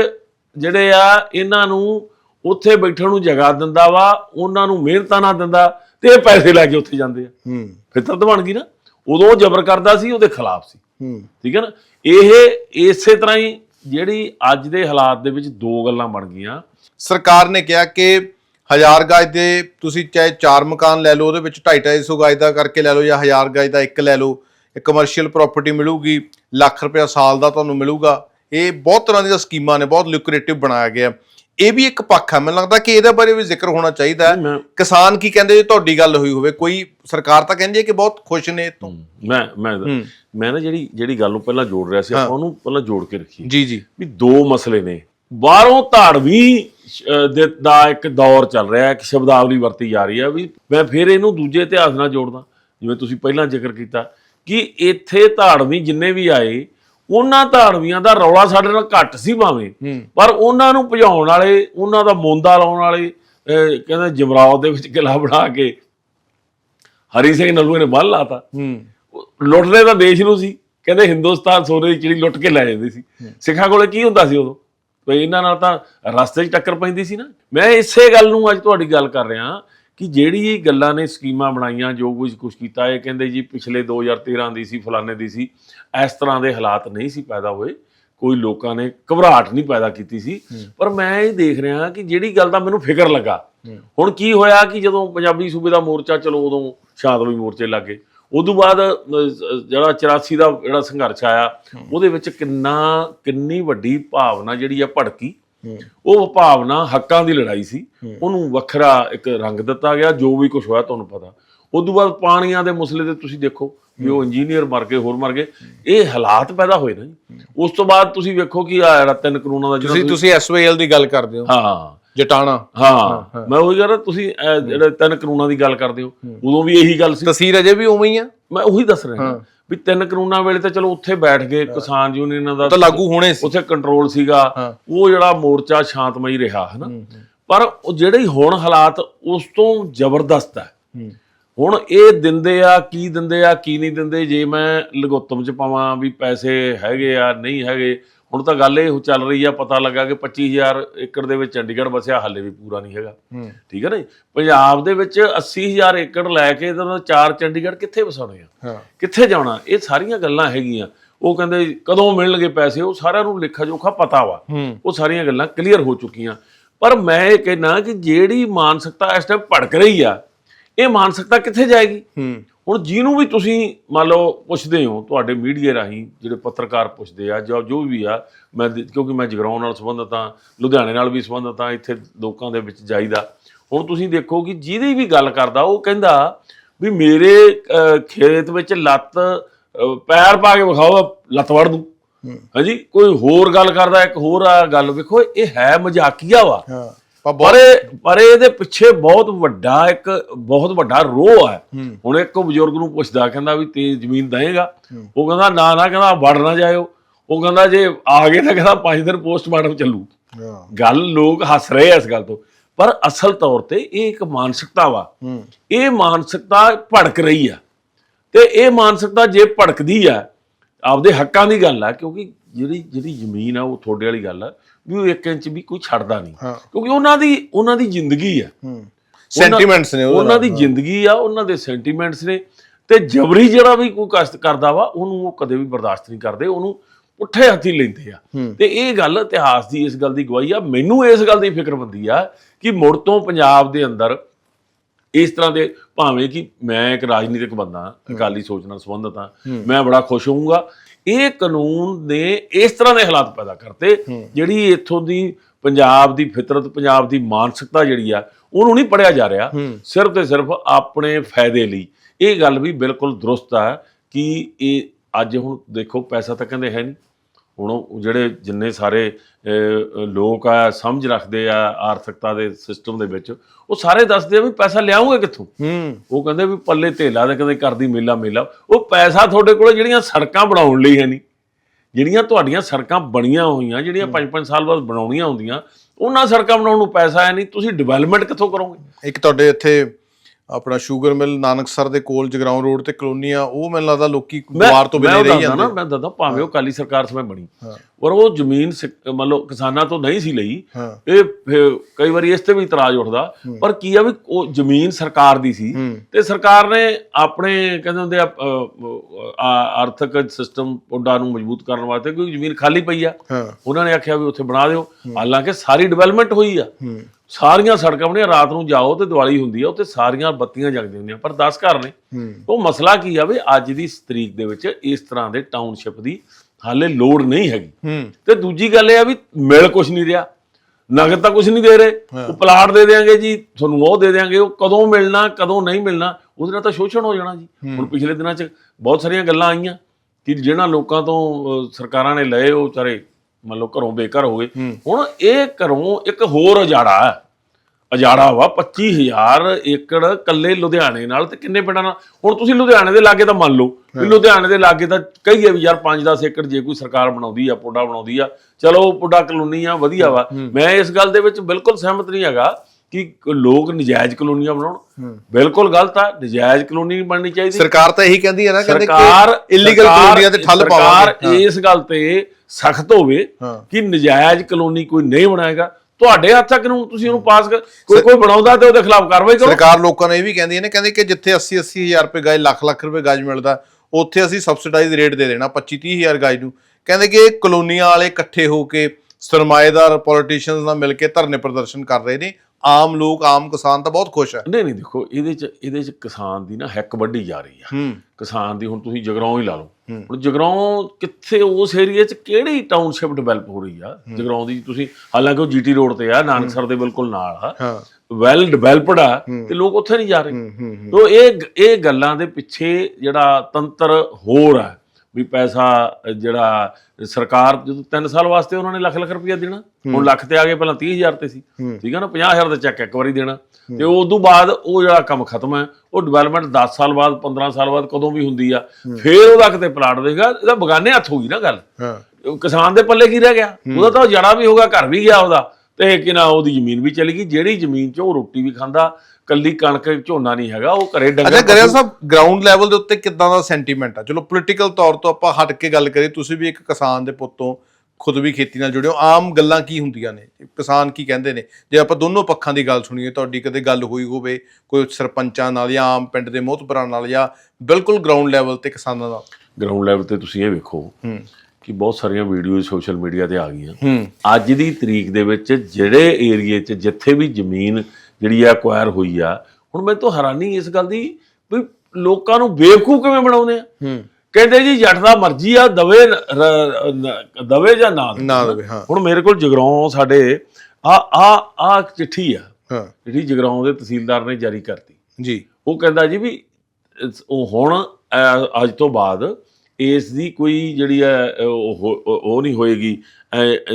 ਜਿਹੜੇ ਆ ਇਹਨਾਂ ਨੂੰ ਉੱਥੇ ਬੈਠਣ ਨੂੰ ਜਗ੍ਹਾ ਦਿੰਦਾ ਵਾ ਉਹਨਾਂ ਨੂੰ ਮਿਹਨਤਾਂ ਨਾ ਦਿੰਦਾ ਤੇ ਇਹ ਪੈਸੇ ਲੈ ਕੇ ਉੱਥੇ ਜਾਂਦੇ ਆ। ਹੂੰ। ਫਿਤਰਤ ਬਣ ਗਈ ਨਾ। ਉਦੋਂ ਜ਼ਬਰ ਕਰਦਾ ਸੀ ਉਹਦੇ ਖਿਲਾਫ ਸੀ। ਹੂੰ। ਠੀਕ ਹੈ ਨਾ? ਇਹ ਇਸੇ ਤਰ੍ਹਾਂ ਹੀ ਜਿਹੜੀ ਅੱਜ ਦੇ ਹਾਲਾਤ ਦੇ ਵਿੱਚ ਦੋ ਗੱਲਾਂ ਬਣ ਗਈਆਂ। ਸਰਕਾਰ ਨੇ ਕਿਹਾ ਕਿ ਹਜ਼ਾਰ ਗਜ ਦੇ ਤੁਸੀਂ ਚਾਹੇ ਚਾਰ ਮਕਾਨ ਲੈ ਲਓ ਉਹਦੇ ਵਿੱਚ 2.5 ਸੌ ਗਜ ਦਾ ਕਰਕੇ ਲੈ ਲਓ ਜਾਂ ਹਜ਼ਾਰ ਗਜ ਦਾ ਇੱਕ ਲੈ ਲਓ। ਕਮਰਸ਼ੀਅਲ ਪ੍ਰਾਪਰਟੀ ਮਿਲੂਗੀ ਲੱਖ ਰੁਪਇਆ ਸਾਲ ਦਾ ਤੁਹਾਨੂੰ ਮਿਲੂਗਾ। ਇਹ ਬਹੁਤ ਤਰ੍ਹਾਂ ਦੀਆਂ ਸਕੀਮਾਂ ਨੇ ਬਹੁਤ ਲੁਕਰੇਟਿਵ ਬਣਾਇਆ ਗਿਆ। ਇਹ ਵੀ ਇੱਕ ਪੱਖ ਹੈ ਮੈਨੂੰ ਲੱਗਦਾ ਕਿ ਇਹਦੇ ਬਾਰੇ ਵੀ ਜ਼ਿਕਰ ਹੋਣਾ ਚਾਹੀਦਾ ਹੈ। ਕਿਸਾਨ ਕੀ ਕਹਿੰਦੇ ਜੇ ਤੁਹਾਡੀ ਗੱਲ ਹੋਈ ਹੋਵੇ ਕੋਈ ਸਰਕਾਰ ਤਾਂ ਕਹਿੰਦੀ ਹੈ ਕਿ ਬਹੁਤ ਖੁਸ਼ ਨੇ ਤੋਂ। ਮੈਂ ਮੈਂ ਮੈਂ ਨਾ ਜਿਹੜੀ ਜਿਹੜੀ ਗੱਲ ਨੂੰ ਪਹਿਲਾਂ ਜੋੜ ਰਿਹਾ ਸੀ ਆਪਾਂ ਉਹਨੂੰ ਪਹਿਲਾਂ ਜੋੜ ਕੇ ਰੱਖੀਏ। ਜੀ ਜੀ। ਵੀ ਦੋ ਮਸਲੇ ਨੇ। ਬਾਹਰੋਂ ਧਾੜਵੀ ਦਾ ਇੱਕ ਦੌਰ ਚੱਲ ਰਿਹਾ ਹੈ ਇੱਕ ਸ਼ਬਦਾਵਲੀ ਵਰਤੀ ਜਾ ਰਹੀ ਹੈ ਵੀ ਮੈਂ ਫਿਰ ਇਹਨੂੰ ਦੂਜੇ ਇਤਿਹਾਸ ਨਾਲ ਜੋੜਦਾ। ਜਿਵੇਂ ਤੁਸੀਂ ਪਹਿਲਾਂ ਜ਼ਿਕਰ ਕੀਤਾ ਕਿ ਇੱਥੇ ਧਾੜਵੀ ਜਿੰਨੇ ਵੀ ਆਏ ਉਹਨਾਂ ਧਾੜਵੀਆਂ ਦਾ ਰੌਲਾ ਸਾਡੇ ਨਾਲ ਘੱਟ ਸੀ ਭਾਵੇਂ। ਪਰ ਉਹਨਾਂ ਨੂੰ ਭਜਾਉਣ ਵਾਲੇ ਉਹਨਾਂ ਦਾ ਮੋਂਦਾ ਲਾਉਣ ਵਾਲੇ ਕਹਿੰਦੇ ਜਮਰਾਵਤ ਦੇ ਵਿੱਚ ਕਿਲਾ ਬਣਾ ਕੇ ਹਰੀ ਸਿੰਘ ਨਲੂਏ ਨੇ ਬੰਨ ਲਾਤਾ। ਲੁੱਟਦੇ ਤਾਂ ਦੇਸ਼ ਨੂੰ ਸੀ। ਕਹਿੰਦੇ ਹਿੰਦੁਸਤਾਨ ਸੋਨੇ ਦੀ ਚਿੜੀ ਲੁੱਟ ਕੇ ਲੈ ਜਾਂਦੇ ਸੀ। ਸਿੱਖਾਂ ਕੋਲੇ ਕੀ ਹੁੰਦਾ ਸੀ ਉਦੋਂ? ਤੇ ਇਹਨਾਂ ਨਾਲ ਤਾਂ ਰਸਤੇ 'ਚ ਟੱਕਰ ਪੈਂਦੀ ਸੀ ਨਾ। ਮੈਂ ਇਸੇ ਗੱਲ ਨੂੰ ਅੱਜ ਤੁਹਾਡੀ ਗੱਲ ਕਰ ਰਿਹਾ। ਕਿ ਜਿਹੜੀ ਇਹ ਗੱਲਾਂ ਨੇ ਸਕੀਮਾਂ ਬਣਾਈਆਂ ਜੋ ਕੁਝ ਕੁਝ ਕੀਤਾ ਇਹ ਕਹਿੰਦੇ ਜੀ ਪਿਛਲੇ 2013 ਦੀ ਸੀ ਫਲਾਣੇ ਦੀ ਸੀ ਇਸ ਤਰ੍ਹਾਂ ਦੇ ਹਾਲਾਤ ਨਹੀਂ ਸੀ ਪੈਦਾ ਹੋਏ। ਕੋਈ ਲੋਕਾਂ ਨੇ ਘਬਰਾਹਟ ਨਹੀਂ ਪੈਦਾ ਕੀਤੀ ਸੀ। ਪਰ ਮੈਂ ਇਹ ਦੇਖ ਰਿਹਾ ਕਿ ਜਿਹੜੀ ਗੱਲ ਦਾ ਮੈਨੂੰ ਫਿਕਰ ਲੱਗਾ ਹੁਣ ਕੀ ਹੋਇਆ ਕਿ ਜਦੋਂ ਪੰਜਾਬੀ ਸੂਬੇ ਦਾ ਮੋਰਚਾ ਚਲੋ ਉਦੋਂ ਸ਼ਾਂਤਮਈ ਮੋਰਚੇ ਲੱਗੇ ਉਦੋਂ ਬਾਅਦ ਜਿਹੜਾ 84 ਦਾ ਜਿਹੜਾ ਸੰਘਰਸ਼ ਆਇਆ ਉਹਦੇ ਵਿੱਚ ਕਿੰਨਾ ਕਿੰਨੀ ਵੱਡੀ ਭਾਵਨਾ ਜਿਹੜੀ ਆ ਭੜਕੀ। ਉਹ ਭਾਵਨਾ ਹੱਕਾਂ ਦੀ ਲੜਾਈ ਸੀ। ਉਹਨੂੰ ਵੱਖਰਾ ਇੱਕ ਰੰਗ ਦਿੱਤਾ ਗਿਆ ਜੋ ਵੀ ਕੁਝ ਹੋਇਆ ਤੁਹਾਨੂੰ ਪਤਾ। ਉਦੋਂ ਬਾਅਦ ਪਾਣੀਆਂ ਦੇ ਮਸਲੇ ਤੇ ਤੁਸੀਂ ਦੇਖੋ ਵੀ ਉਹ ਇੰਜੀਨੀਅਰ ਮਰ ਗਏ ਹੋਰ ਮਰ ਗਏ। ਇਹ ਹਾਲਾਤ ਪੈਦਾ ਹੋਏ ਨਾ। ਉਸ ਤੋਂ ਬਾਅਦ ਤੁਸੀਂ ਵੇਖੋ ਕਿ ਆ ਜਿਹੜਾ ਤਿੰਨ ਕਾਨੂੰਨਾਂ ਦਾ ਤੁਸੀਂ ਜਿਹੜਾ ਤੁਸੀਂ ਐਸਵਾਈਐਲ ਦੀ ਗੱਲ ਕਰਦੇ ਹੋ। ਹਾਂ। ਜਟਾਣਾ। ਹਾਂ। ਮੈਂ ਉਹੀ ਕਹ ਰਿਹਾ ਤੁਸੀਂ ਜਿਹੜੇ ਤਿੰਨ ਕਾਨੂੰਨਾਂ ਦੀ ਗੱਲ ਕਰਦੇ ਹੋ ਉਦੋਂ ਵੀ ਇਹੀ ਗੱਲ ਸੀ। ਤਸਵੀਰ ਅਜੇ ਵੀ ਉਵੇਂ ਹੀ ਆ? ਮੈਂ ਉਹੀ ਦੱਸ ਰਿਹਾ। ਵੀ ਤਿੰਨ ਕਾਨੂੰਨਾਂ ਵੇਲੇ ਤਾਂ ਚਲੋ ਉੱਥੇ ਬੈਠ ਗਏ ਕਿਸਾਨ ਯੂਨੀਅਨਾਂ ਦਾ ਤਾਂ ਲਾਗੂ ਹੋਣੇ ਸੀ। ਉੱਥੇ ਕੰਟਰੋਲ ਸੀਗਾ। ਉਹ ਜਿਹੜਾ ਮੋਰਚਾ ਸ਼ਾਂਤਮਈ ਰਿਹਾ ਹੈ ਨਾ ਪਰ ਉਹ ਜਿਹੜੇ ਹੁਣ ਹਾਲਾਤ ਉਸ ਤੋਂ ਜ਼ਬਰਦਸਤ ਹੈ। ਹੂੰ। ਹੁਣ ਇਹ ਦਿੰਦੇ ਆ ਕੀ ਦਿੰਦੇ ਆ ਕੀ ਨਹੀਂ ਦਿੰਦੇ ਜੇ ਮੈਂ ਲਗੋਤਮ ਚ ਪਾਵਾਂ ਵੀ ਪੈਸੇ ਹੈਗੇ ਆ ਨਹੀਂ ਹੈਗੇ ਹੁਣ ਤਾਂ ਗੱਲ ਇਹ ਚੱਲ ਰਹੀ ਆ ਪਤਾ ਲੱਗਾ ਕਿ 25000 ਏਕੜ ਦੇ ਵਿੱਚ ਚੰਡੀਗੜ੍ਹ ਵਸਿਆ ਹਾਲੇ ਵੀ ਪੂਰਾ ਨਹੀਂ ਹੈਗਾ। ਠੀਕ ਹੈ ਨਾ? ਪੰਜਾਬ ਦੇ ਵਿੱਚ 80000 ਏਕੜ ਲੈ ਕੇ ਤਾਂ ਚਾਰ ਚੰਡੀਗੜ੍ਹ ਕਿੱਥੇ ਵਸਾਉਣੇ ਆ? ਕਿੱਥੇ ਜਾਣਾ? ਇਹ ਸਾਰੀਆਂ ਗੱਲਾਂ ਹੈਗੀਆਂ। ਉਹ ਕਹਿੰਦੇ ਕਦੋਂ ਮਿਲਣਗੇ ਪੈਸੇ? ਉਹ ਸਾਰਿਆਂ ਨੂੰ ਲੇਖਾ ਜੋਖਾ ਪਤਾ ਵਾ। ਉਹ ਸਾਰੀਆਂ ਗੱਲਾਂ ਕਲੀਅਰ ਹੋ ਚੁੱਕੀਆਂ। ਪਰ ਮੈਂ ਇਹ ਕਹਿਣਾ ਕਿ ਜਿਹੜੀ ਮਾਨਸਿਕਤਾ ਇਸ ਟਾਈਮ ਭੜਕ ਰਹੀ ਆ ਇਹ ਮਾਨਸਿਕਤਾ ਕਿੱਥੇ ਜਾਏਗੀ? ਹੁਣ ਜਿਹਨੂੰ ਵੀ ਤੁਸੀਂ ਮੰਨ ਲਓ ਪੁੱਛਦੇ ਹੋ ਤੁਹਾਡੇ ਮੀਡੀਆ ਰਾਹੀਂ ਜਿਹੜੇ ਪੱਤਰਕਾਰ ਪੁੱਛਦੇ ਆ ਜਾਂ ਜੋ ਵੀ ਆ ਮੈਂ ਕਿਉਂਕਿ ਮੈਂ ਜਗਰਾਉਂ ਨਾਲ ਸੰਬੰਧਿਤ ਹਾਂ ਲੁਧਿਆਣੇ ਨਾਲ ਵੀ ਸੰਬੰਧਿਤ ਹਾਂ ਇੱਥੇ ਲੋਕਾਂ ਦੇ ਵਿੱਚ ਜਾਈਦਾ। ਹੁਣ ਤੁਸੀਂ ਦੇਖੋ ਕਿ ਜਿਹਦੀ ਵੀ ਗੱਲ ਕਰਦਾ ਉਹ ਕਹਿੰਦਾ ਵੀ ਮੇਰੇ ਖੇਤ ਵਿੱਚ ਲੱਤ ਪੈਰ ਪਾ ਕੇ ਵਿਖਾਓ ਲੱਤ ਵੜ ਦੂੰ। ਹਾਂਜੀ? ਕੋਈ ਹੋਰ ਗੱਲ ਕਰਦਾ ਇੱਕ ਹੋਰ ਆ ਗੱਲ ਵੇਖੋ ਇਹ ਹੈ ਮਜ਼ਾਕੀਆ ਵਾ। ਹਾਂ। ਪਰ ਪਰ ਇਹ ਪਰ ਇਹਦੇ ਪਿੱਛੇ ਬਹੁਤ ਵੱਡਾ ਇੱਕ ਬਹੁਤ ਵੱਡਾ ਰੋਹ ਹੈ। ਹੂੰ। ਹੁਣ ਇੱਕ ਬਜ਼ੁਰਗ ਨੂੰ ਪੁੱਛਦਾ ਕਹਿੰਦਾ ਵੀ ਤੇ ਜ਼ਮੀਨ ਦੇਏਗਾ? ਉਹ ਕਹਿੰਦਾ ਨਾ ਨਾ ਕਹਿੰਦਾ ਵੜ ਨਾ ਜਾਇਓ। ਉਹ ਕਹਿੰਦਾ ਜੇ ਆ ਗਏ ਤਾਂ ਕਹਿੰਦਾ ਪੰਜ ਦਿਨ ਪੋਸਟਮਾਰਟਮ ਚੱਲੂ। ਹਾਂ। ਗੱਲ ਲੋਕ ਹੱਸ ਰਹੇ ਆ ਇਸ ਗੱਲ ਤੋਂ। ਪਰ ਅਸਲ ਤੌਰ ਤੇ ਇਹ ਇੱਕ ਮਾਨਸਿਕਤਾ ਵਾ। ਹੂੰ। ਇਹ ਮਾਨਸਿਕਤਾ ਭੜਕ ਰਹੀ ਆ। ਤੇ ਇਹ ਮਾਨਸਿਕਤਾ ਜੇ ਭੜਕਦੀ ਆ ਆਪਦੇ ਹੱਕਾਂ ਦੀ ਗੱਲ ਆ ਕਿਉਂਕਿ ਜਿਹੜੀ ਜਿਹੜੀ ਜ਼ਮੀਨ ਆ ਉਹ ਤੁਹਾਡੇ ਵਾਲੀ ਗੱਲ ਆ। ਵੀ ਉਹ 1 ਇੰਚ ਵੀ ਕੋਈ ਛੱਡਦਾ ਨਹੀਂ। ਕਿਉਂਕਿ ਉਹਨਾਂ ਦੀ ਉਹਨਾਂ ਦੀ ਜ਼ਿੰਦਗੀ ਆ। ਹੂੰ। ਸੈਂਟੀਮੈਂਟਸ ਨੇ ਉਹਨਾਂ ਦੀ। ਜ਼ਿੰਦਗੀ ਆ ਉਹਨਾਂ ਦੇ ਸੈਂਟੀਮੈਂਟਸ ਨੇ। ਤੇ ਜਬਰੀ ਜਿਹੜਾ ਵੀ ਕੋਈ ਕਸ਼ਟ ਕਰਦਾ ਵਾ ਉਹਨੂੰ ਉਹ ਕਦੇ ਵੀ ਬਰਦਾਸ਼ਤ ਨਹੀਂ ਕਰਦੇ ਉਹਨੂੰ ਪੁੱਠੇ ਹੱਥੀ ਲੈਂਦੇ ਆ। ਤੇ ਇਹ ਗੱਲ ਇਤਿਹਾਸ ਦੀ ਇਸ ਗੱਲ ਦੀ ਗਵਾਹੀ ਆ। ਮੈਨੂੰ ਇਸ ਗੱਲ ਦੀ ਫਿਕਰਮੰਦੀ ਆ ਕਿ ਮੁੜ ਤੋਂ ਪੰਜਾਬ ਦੇ ਅੰਦਰ ਇਸ ਤਰ੍ਹਾਂ ਦੇ ਭਾਵੇਂ ਕਿ ਮੈਂ ਇੱਕ ਰਾਜਨੀਤਿਕ ਬੰਦਾ ਅਕਾਲੀ ਸੋਚ ਨਾਲ ਸੰਬੰਧਿਤ ਹਾਂ। ਮੈਂ ਬੜਾ ਖੁਸ਼ ਹੋਊਂਗਾ। ਇਹ ਕਾਨੂੰਨ ਨੇ ਇਸ ਤਰ੍ਹਾਂ ਦੇ ਹਾਲਾਤ ਪੈਦਾ ਕਰਤੇ ਜਿਹੜੀ ਇੱਥੋਂ ਦੀ ਪੰਜਾਬ ਦੀ ਫਿਤਰਤ ਪੰਜਾਬ ਦੀ ਮਾਨਸਿਕਤਾ ਜਿਹੜੀ ਆ ਉਹਨੂੰ ਨਹੀਂ ਪੜਿਆ ਜਾ ਰਿਹਾ। ਸਿਰਫ ਤੇ ਸਿਰਫ ਆਪਣੇ ਫਾਇਦੇ ਲਈ। ਇਹ ਗੱਲ ਵੀ ਬਿਲਕੁਲ ਦਰੁਸਤ ਆ ਕਿ ਇਹ ਅੱਜ ਹੁਣ ਦੇਖੋ ਪੈਸਾ ਤਾਂ ਕਹਿੰਦੇ ਹੈ ਨਹੀਂ। ਹੁਣ ਉਹ ਜਿਹੜੇ ਜਿੰਨੇ ਸਾਰੇ ਲੋਕ ਆ ਸਮਝ ਰੱਖਦੇ ਆ ਆਰਥਿਕਤਾ ਦੇ ਸਿਸਟਮ ਦੇ ਵਿੱਚ ਉਹ ਸਾਰੇ ਦੱਸਦੇ ਆ ਵੀ ਪੈਸਾ ਲਿਆਉਂਗੇ ਕਿੱਥੋਂ? ਉਹ ਕਹਿੰਦੇ ਵੀ ਪੱਲੇ ਢੇਲਾ ਤੇ ਕਹਿੰਦੇ ਕਰਦੀ ਮੇਲਾ ਮੇਲਾ। ਉਹ ਪੈਸਾ ਤੁਹਾਡੇ ਕੋਲ ਜਿਹੜੀਆਂ ਸੜਕਾਂ ਬਣਾਉਣ ਲਈ ਹੈ ਨਹੀਂ ਜਿਹੜੀਆਂ ਤੁਹਾਡੀਆਂ ਸੜਕਾਂ ਬਣੀਆਂ ਹੋਈਆਂ ਜਿਹੜੀਆਂ 5-5 ਸਾਲ ਬਾਅਦ ਬਣਾਉਣੀਆਂ ਹੁੰਦੀਆਂ ਉਹਨਾਂ ਸੜਕਾਂ ਬਣਾਉਣ ਨੂੰ ਪੈਸਾ ਹੈ ਨਹੀਂ ਤੁਸੀਂ ਡਿਵੈਲਪਮੈਂਟ ਕਿੱਥੋਂ ਕਰੋਗੇ? ਇੱਕ ਤੁਹਾਡੇ ਇੱਥੇ ਆਪਣਾ ਸ਼ੂਗਰ ਮਿਲ ਨਾਨਕਸਰ ਦੇ ਕੋਲ ਜਗਰਾਉਂ ਰੋਡ ਤੇ ਕਲੋਨੀ ਆ ਉਹ ਮੈਨੂੰ ਲੱਗਦਾ ਲੋਕੀ ਦੁਆਰ ਤੋਂ ਬਿਲੇ ਰਹੀ ਜਾਂਦੇ ਮੈਂ ਦੱਸਦਾ ਭਾਵੇਂ ਉਹ ਕਾਲੀ ਸਰਕਾਰ ਸਮੇਂ ਬਣੀ। ਪਰ ਉਹ ਜ਼ਮੀਨ ਲਓ ਕਿਸਾਨਾਂ ਤੋਂ ਨਹੀਂ ਸੀ ਲਈ ਇਹ ਕਈ ਵਾਰੀ ਇਸ ਤੇ ਵੀ ਇਤਰਾਜ਼ ਉੱਠਦਾ। ਪਰ ਕੀ ਆ ਵੀ ਉਹ ਜ਼ਮੀਨ ਸਰਕਾਰ ਦੀ ਸੀ ਤੇ ਸਰਕਾਰ ਨੇ ਆਪਣੇ ਕਹਿੰਦੇ ਹੁੰਦੇ ਆ ਆਰਥਿਕ ਸਿਸਟਮ ਉਹਦਾ ਨੂੰ ਮਜ਼ਬੂਤ ਕਰਨ ਵਾਸਤੇ ਕੋਈ ਜ਼ਮੀਨ ਖਾਲੀ ਪਈ ਆ। ਉਹਨਾਂ ਨੇ ਆਖਿਆ ਵੀ ਉੱਥੇ ਬਣਾ ਦਿਓ। ਹਾਲਾਂਕਿ ਸਾਰੀ ਡਿਵੈਲਪਮੈਂਟ ਹੋਈ ਆ। ਸਾਰੀਆਂ ਸੜਕਾਂ ਬਣੀਆਂ ਰਾਤ ਨੂੰ ਜਾਓ ਤੇ ਦੀਵਾਲੀ ਹੁੰਦੀ ਆ ਉੱਥੇ ਸਾਰੀਆਂ ਬੱਤੀਆਂ ਜਗਦੀਆਂ ਹੁੰਦੀਆਂ। ਪਰ 10 ਘਰ ਨੇ। ਉਹ ਮਸਲਾ ਕੀ ਆ ਵੀ ਅੱਜ ਦੀ ਤਰੀਕ ਦੇ ਵਿੱਚ ਇਸ ਤਰ੍ਹਾਂ ਦੇ ਟਾਊਨਸ਼ਿਪ ਦੀ ਹਾਲੇ ਲੋੜ ਨਹੀਂ ਹੈਗੀ। ਤੇ ਦੂਜੀ ਗੱਲ ਇਹ ਆ ਵੀ ਮਿਲ ਕੁਛ ਨਹੀਂ ਰਿਹਾ। ਨਗਦ ਤਾਂ ਕੁਛ ਨਹੀਂ ਦੇ ਰਹੇ। ਉਹ ਪਲਾਟ ਦੇ ਦੇਾਂਗੇ ਜੀ ਤੁਹਾਨੂੰ ਉਹ ਦੇ ਦੇਾਂਗੇ ਉਹ ਕਦੋਂ ਮਿਲਣਾ ਕਦੋਂ ਨਹੀਂ ਮਿਲਣਾ ਉਹਦੇ ਨਾਲ ਤਾਂ ਸ਼ੋਸ਼ਣ ਹੋ ਜਾਣਾ ਜੀ। ਹੁਣ ਪਿਛਲੇ ਦਿਨਾਂ 'ਚ ਬਹੁਤ ਸਾਰੀਆਂ ਗੱਲਾਂ ਆਈਆਂ ਕਿ ਜਿਹੜਾ ਲੋਕਾਂ ਤੋਂ ਸਰਕਾਰਾਂ ਨੇ ਲਏ ਉਹ ਵਿਚਾਰੇ ਮੰਨ ਲਓ ਘਰੋਂ ਬੇਘਰ ਹੋ ਗਏ। ਹੁਣ ਇਹ ਘਰੋਂ ਇੱਕ ਹੋਰ ਉਜਾੜਾ ਹੈ। ਅਜਾੜਾ ਵਾ 25000 ਏਕੜ ਕੱਲੇ ਲੁਧਿਆਣੇ ਨਾਲ ਤੇ ਕਿੰਨੇ ਪਿੰਡਾਂ ਨਾਲ? ਹੁਣ ਤੁਸੀਂ ਲੁਧਿਆਣੇ ਦੇ ਲਾਗੇ ਤਾਂ ਮੰਨ ਲਓ। ਵੀ ਲੁਧਿਆਣੇ ਦੇ ਲਾਗੇ ਤਾਂ ਕਹੀਏ ਵੀ ਯਾਰ 5-10 ਏਕੜ ਜੇ ਕੋਈ ਸਰਕਾਰ ਬਣਾਉਂਦੀ ਆ ਪੁੱਡਾ ਬਣਾਉਂਦੀ ਆ। ਚਲੋ ਪੁੱਡਾ ਕਲੋਨੀ ਆ ਵਧੀਆ ਵਾ। ਮੈਂ ਇਸ ਗੱਲ ਦੇ ਵਿੱਚ ਬਿਲਕੁਲ ਸਹਿਮਤ ਨਹੀਂ ਹੈਗਾ। ਕਿ ਲੋਕ ਨਜਾਇਜ਼ ਕਲੋਨੀਆਂ ਬਣਾਉਣ। ਬਿਲਕੁਲ ਗਲਤ ਆ ਨਜਾਇਜ਼ ਕਲੋਨੀ ਨਹੀਂ ਬਣਨੀ ਚਾਹੀਦੀ। ਸਰਕਾਰ ਤਾਂ ਇਹੀ ਕਹਿੰਦੀ ਹੈ ਨਾ ਕਹਿੰਦੇ ਸਰਕਾਰ ਇਲੀਗਲ ਕਲੋਨੀਆਂ ਤੇ ਠੱਲ ਸਰਕਾਰ ਪਾਵਾਂਗੇ ਇਸ ਗੱਲ ਤੇ ਸਖਤ ਹੋਵੇ। ਕਿ ਨਜਾਇਜ਼ ਕਲੋਨੀ ਕੋਈ ਨਹੀਂ ਬਣਾਏਗਾ। ਤੁਹਾਡੇ ਹੱਥ ਤੱਕ ਨੂੰ ਤੁਸੀਂ ਉਹਨੂੰ ਪਾਸ ਕੋਈ ਕੋਈ ਬਣਾਉਂਦਾ ਤੇ ਉਹਦੇ ਖਿਲਾਫ ਕਾਰਵਾਈ ਕਰੋ। ਸਰਕਾਰ ਲੋਕਾਂ ਨੂੰ ਇਹ ਵੀ ਕਹਿੰਦੀ ਹੈ ਨੇ ਕਹਿੰਦੇ ਕਿ ਜਿੱਥੇ 80 80 ਹਜ਼ਾਰ ਰੁਪਏ ਗਾਜ ਲੱਖ ਲੱਖ ਰੁਪਏ ਗਾਜ ਮਿਲਦਾ ਉੱਥੇ ਅਸੀਂ ਸਬਸਿਡਾਈਜ਼ ਰੇਟ ਦੇ ਦੇਣਾ 25 30 ਹਜ਼ਾਰ ਗਾਜ ਨੂੰ। ਕਹਿੰਦੇ ਕਿ ਕਲੋਨੀਆਂ ਵਾਲੇ ਇਕੱਠੇ ਹੋ ਕੇ ਸਰਮਾਏਦਾਰ ਪੋਲੀਟੀਸ਼ੀਅਨਸ ਨਾਲ ਮਿਲ ਕੇ ਧਰਨੇ ਪ੍ਰਦਰਸ਼ਨ ਕਰ ਰਹੇ ਨੇ। ਆਮ ਲੋਕ ਆਮ ਕਿਸਾਨ ਤਾਂ ਬਹੁਤ ਖੁਸ਼ ਹੈ। ਨਹੀਂ ਨਹੀਂ ਦੇਖੋ ਇਹਦੇ ਚ ਇਹਦੇ ਚ ਕਿਸਾਨ ਦੀ ਨਾ ਹੈਕ ਵੱਢੀ ਜਾ ਰਹੀ ਆ। ਹੂੰ। ਕਿਸਾਨ ਦੀ ਹੁਣ ਤੁਸੀਂ ਜਗਰਾਉਂ ਹੀ ਲਾ ਲਓ। ਹੁਣ ਜਗਰਾਉਂ ਕਿੱਥੇ ਉਸ ਏਰੀਆ 'ਚ ਕਿਹੜੀ ਟਾਊਨਸ਼ਿਪ ਡਿਵੈਲਪ ਹੋ ਰਹੀ ਆ? ਜਗਰਾਉਂ ਦੀ ਤੁਸੀਂ ਹਾਲਾਂਕਿ ਉਹ ਜੀਟੀ ਰੋਡ ਤੇ ਆ ਨਾਨਕਸਰ ਦੇ ਬਿਲਕੁਲ ਨਾਲ ਆ। ਵੈਲ ਡਿਵੈਲਪਡ ਆ ਤੇ ਲੋਕ ਉੱਥੇ ਨਹੀਂ ਜਾ ਰਹੇ। ਤੋ ਇਹ ਇਹ ਗੱਲਾਂ ਦੇ ਪਿੱਛੇ ਜਿਹੜਾ ਤੰਤਰ ਹੋਰ ਆ ਵੀ ਪੈਸਾ ਜਿਹੜਾ ਸਰਕਾਰ ਜਦੋਂ 3 ਸਾਲ ਵਾਸਤੇ ਉਹਨਾਂ ਨੇ ਲੱਖ ਲੱਖ ਰੁਪਇਆ ਦੇਣਾ ਹੁਣ ਲੱਖ ਤੇ ਆ ਗਏ ਪਹਿਲਾਂ 30000 ਤੇ ਸੀ। ਠੀਕ ਆ ਨਾ 50000 ਦਾ ਚੈੱਕ ਇੱਕ ਵਾਰੀ ਦੇਣਾ। ਤੇ ਉਸ ਤੋਂ ਬਾਅਦ ਉਹ ਜਿਹੜਾ ਕੰਮ ਖਤਮ ਹੈ ਉਹ ਡਿਵੈਲਪਮੈਂਟ 10 ਸਾਲ ਬਾਅਦ 15 ਸਾਲ ਬਾਅਦ ਕਦੋਂ ਵੀ ਹੁੰਦੀ ਆ। ਫੇਰ ਉਹਦਾ ਕਿਤੇ ਪਲਾਟ ਦੇਗਾ ਇਹਦਾ ਬਗਾਨੇ ਹੱਥ ਹੋ ਗਈ ਨਾ ਗੱਲ। ਹਾਂ। ਕਿਸਾਨ ਦੇ ਪੱਲੇ ਕੀ ਰਹਿ ਗਿਆ? ਉਹਦਾ ਤਾਂ ਜੜਾ ਵੀ ਹੋਗਾ ਘਰ ਵੀ ਗਿਆ ਉਹਦਾ। ਤੇ ਕਿ ਨਾ ਉਹਦੀ ਜ਼ਮੀਨ ਵੀ ਚਲੀ ਗਈ ਜਿਹੜੀ ਜ਼ਮੀਨ 'ਚ ਉਹ ਰੋਟੀ ਵੀ ਖਾਂਦਾ ਕੱਲੀ ਕਣਕ ਝੋਨਾ ਨਹੀਂ ਹੈਗਾ ਉਹ ਘਰੇ ਡੰਗਰ ਅੱਛਾ ਗਰੇਵਾਲ ਸਾਹਿਬ ਗਰਾਊਂਡ ਲੈਵਲ ਦੇ ਉੱਤੇ ਕਿੱਦਾਂ ਦਾ ਸੈਂਟੀਮੈਂਟ ਆ? ਚਲੋ ਪੋਲੀਟੀਕਲ ਤੌਰ ਤੋਂ ਆਪਾਂ ਹਟ ਕੇ ਗੱਲ ਕਰੀਏ ਤੁਸੀਂ ਵੀ ਇੱਕ ਕਿਸਾਨ ਦੇ ਪੁੱਤੋਂ ਖੁਦ ਵੀ ਖੇਤੀ ਨਾਲ ਜੁੜੇ ਹੋ। ਆਮ ਗੱਲਾਂ ਕੀ ਹੁੰਦੀਆਂ ਨੇ? ਕਿਸਾਨ ਕੀ ਕਹਿੰਦੇ ਨੇ? ਜੇ ਆਪਾਂ ਦੋਨੋਂ ਪੱਖਾਂ ਦੀ ਗੱਲ ਸੁਣੀਏ ਤੁਹਾਡੀ ਕਦੇ ਗੱਲ ਹੋਈ ਹੋਵੇ ਕੋਈ ਸਰਪੰਚਾਂ ਨਾਲ ਜਾਂ ਆਮ ਪਿੰਡ ਦੇ ਮੋਹਤਬਰਾਂ ਨਾਲ ਜਾਂ ਬਿਲਕੁਲ ਗਰਾਊਂਡ ਲੈਵਲ ਤੇ ਕਿਸਾਨਾਂ ਨਾਲ? ਗਰਾਊਂਡ ਲੈਵਲ ਤੇ ਤੁਸੀਂ ਇਹ ਵੇਖੋ ਹੂੰ। ਕਿ ਬਹੁਤ ਸਾਰੀਆਂ ਵੀਡੀਓ ਸੋਸ਼ਲ ਮੀਡੀਆ ਤੇ ਆ ਗਈਆਂ। ਅੱਜ ਦੀ ਤਰੀਕ ਦੇ ਵਿੱਚ ਜਿਹੜੇ ਏਰੀਏ 'ਚ ਜਿੱਥੇ ਵੀ ਜ਼ਮੀਨ ਜਿਹੜੀ ਆ ਅਕਵਾਇਰ ਹੋਈ ਆ ਹੁਣ ਮੈਨੂੰ ਤਾਂ ਹੈਰਾਨੀ ਇਸ ਗੱਲ ਦੀ ਵੀ ਲੋਕਾਂ ਨੂੰ ਬੇਵਕੂਫ ਕਿਵੇਂ ਬਣਾਉਂਦੇ ਆ? ਹੂੰ। ਕਹਿੰਦੇ ਜੀ ਜੱਟ ਦਾ ਮਰਜ਼ੀ ਆ ਦਵੇ ਦਵੇ ਜਾਂ ਨਾ ਦੇਵੇ। ਨਾ ਦੇਵੇ ਹਾਂ। ਹੁਣ ਮੇਰੇ ਕੋਲ ਜਗਰਾਉਂ ਸਾਡੇ ਆ ਆ ਆ ਚਿੱਠੀ ਆ ਹਾਂ। ਜਿਹੜੀ ਜਗਰਾਉਂ ਦੇ ਤਹਿਸੀਲਦਾਰ ਨੇ ਜਾਰੀ ਕਰਤੀ। ਜੀ। ਉਹ ਕਹਿੰਦਾ ਜੀ ਵੀ ਉਹ ਹੁਣ ਅੱਜ ਤੋਂ ਬਾਅਦ ਇਸ ਦੀ ਕੋਈ ਜਿਹੜੀ ਹੈ ਉਹ ਹੋ- ਨਹੀਂ ਹੋਏਗੀ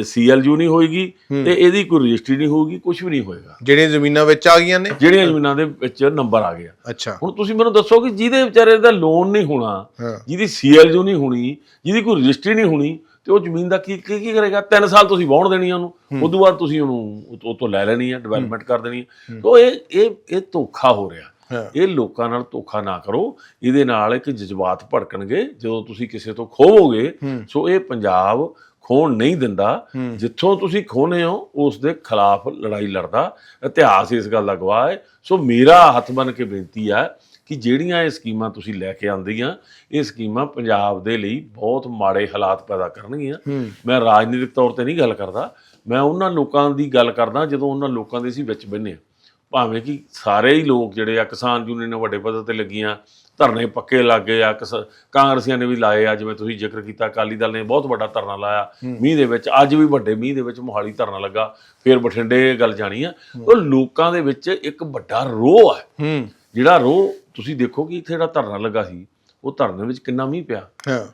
ਸੀਐਲਯੂ ਨਹੀਂ ਹੋਏਗੀ ਤੇ ਇਹਦੀ ਕੋਈ ਰਜਿਸਟਰੀ ਨਹੀਂ ਹੋਊਗੀ ਕੁਝ ਵੀ ਨਹੀਂ ਹੋਏਗਾ। ਜਿਹੜੀਆਂ ਜ਼ਮੀਨਾਂ ਵਿੱਚ ਆ ਗਈਆਂ ਨੇ? ਜਿਹੜੀਆਂ ਜ਼ਮੀਨਾਂ ਦੇ ਵਿੱਚ ਨੰਬਰ ਆ ਗਿਆ। ਅੱਛਾ। ਹੁਣ ਤੁਸੀਂ ਮੈਨੂੰ ਦੱਸੋ ਕਿ ਜਿਹਦੇ ਵਿਚਾਰੇ ਦਾ ਲੋਨ ਨਹੀਂ ਹੋਣਾ ਹਾਂ। ਜਿਹਦੀ ਸੀਐਲਯੂ ਨਹੀਂ ਹੋਣੀ ਜਿਹਦੀ ਕੋਈ ਰਜਿਸਟਰੀ ਨਹੀਂ ਹੋਣੀ ਤੇ ਉਹ ਜ਼ਮੀਨ ਦਾ ਕੀ ਕੀ ਕਰੇਗਾ? 3 ਸਾਲ ਤੁਸੀਂ ਵਾਹੁਣ ਦੇਣੀ ਉਹਨੂੰ ਉਦੋਂ ਬਾਅਦ ਤੁਸੀਂ ਉਹਨੂੰ ਉਹ ਤੋਂ- ਲੈ ਲੈਣੀ ਆ ਡਿਵੈਲਪਮੈਂਟ ਕਰ ਦੇਣੀ ਆ। ਤਾਂ ਇਹ ਇਹ ਇਹ ਧੋਖਾ ਹੋ ਰਿਹਾ। ਹਾਂ ਇਹ ਲੋਕਾਂ ਨਾਲ ਧੋਖਾ ਨਾ ਕਰੋ। ਇਹਦੇ ਨਾਲ ਇੱਕ ਜਜ਼ਬਾਤ ਭੜਕਣਗੇ। ਜਦੋਂ ਤੁਸੀਂ ਕਿਸੇ ਤੋਂ ਖੋਵੋਗੇ ਸੋ ਇਹ ਪੰਜਾਬ ਖੋਣ ਨਹੀਂ ਦਿੰਦਾ। ਜਿੱਥੋਂ ਤੁਸੀਂ ਖੋਨੇ ਹੋ ਉਸ ਦੇ ਖਿਲਾਫ ਲੜਾਈ ਲੜਦਾ। ਇਤਿਹਾਸ ਇਸ ਗੱਲ ਦਾ ਗਵਾਹ ਹੈ। ਸੋ ਮੇਰਾ ਹੱਥ ਬਨ ਕੇ ਬੇਨਤੀ ਹੈ ਕਿ ਜਿਹੜੀਆਂ ਇਹ ਸਕੀਮਾਂ ਤੁਸੀਂ ਲੈ ਕੇ ਆਂਦੀਆਂ ਇਹ ਸਕੀਮਾਂ ਪੰਜਾਬ ਦੇ ਲਈ ਬਹੁਤ ਮਾੜੇ ਹਾਲਾਤ ਪੈਦਾ ਕਰਨਗੀਆਂ। ਮੈਂ ਰਾਜਨੀਤਿਕ ਤੌਰ ਤੇ ਨਹੀਂ ਗੱਲ ਕਰਦਾ। ਮੈਂ ਉਹਨਾਂ ਲੋਕਾਂ ਦੀ ਗੱਲ ਕਰਦਾ ਜਦੋਂ ਉਹਨਾਂ ਲੋਕਾਂ ਦੇ ਅਸੀਂ ਵਿੱਚ ਹਾਂ। ਭਾਵੇਂ ਕਿ ਸਾਰੇ ਹੀ ਲੋਕ ਜਿਹੜੇ ਆ ਕਿਸਾਨ ਯੂਨੀਅਨਾਂ ਵੱਡੇ ਪੱਧਰ ਤੇ ਲੱਗੀਆਂ ਧਰਨੇ ਪੱਕੇ ਲੱਗੇ ਆ ਕਾਂਗਰਸੀਆਂ ਨੇ ਵੀ ਲਾਏ ਆ ਜਿਵੇਂ ਤੁਸੀਂ ਜ਼ਿਕਰ ਕੀਤਾ ਅਕਾਲੀ ਦਲ ਨੇ ਬਹੁਤ ਵੱਡਾ ਧਰਨਾ ਲਾਇਆ। ਮੀਂਹ ਦੇ ਵਿੱਚ ਅੱਜ ਵੀ ਵੱਡੇ ਮੀਂਹ ਦੇ ਵਿੱਚ ਮੋਹਾਲੀ ਧਰਨਾ ਲੱਗਾ ਫਿਰ ਬਠਿੰਡੇ ਗੱਲ ਜਾਣੀ ਆ। ਉਹ ਲੋਕਾਂ ਦੇ ਵਿੱਚ ਇੱਕ ਵੱਡਾ ਰੋਹ ਹੂੰ। ਜਿਹੜਾ ਰੋਹ ਤੁਸੀਂ ਦੇਖੋ ਕਿ ਇੱਥੇ ਜਿਹੜਾ ਧਰਨਾ ਲੱਗਾ ਸੀ ਉਹ ਧਰਨੇ ਵਿੱਚ ਕਿੰਨਾ ਮੀਂਹ ਪਿਆ।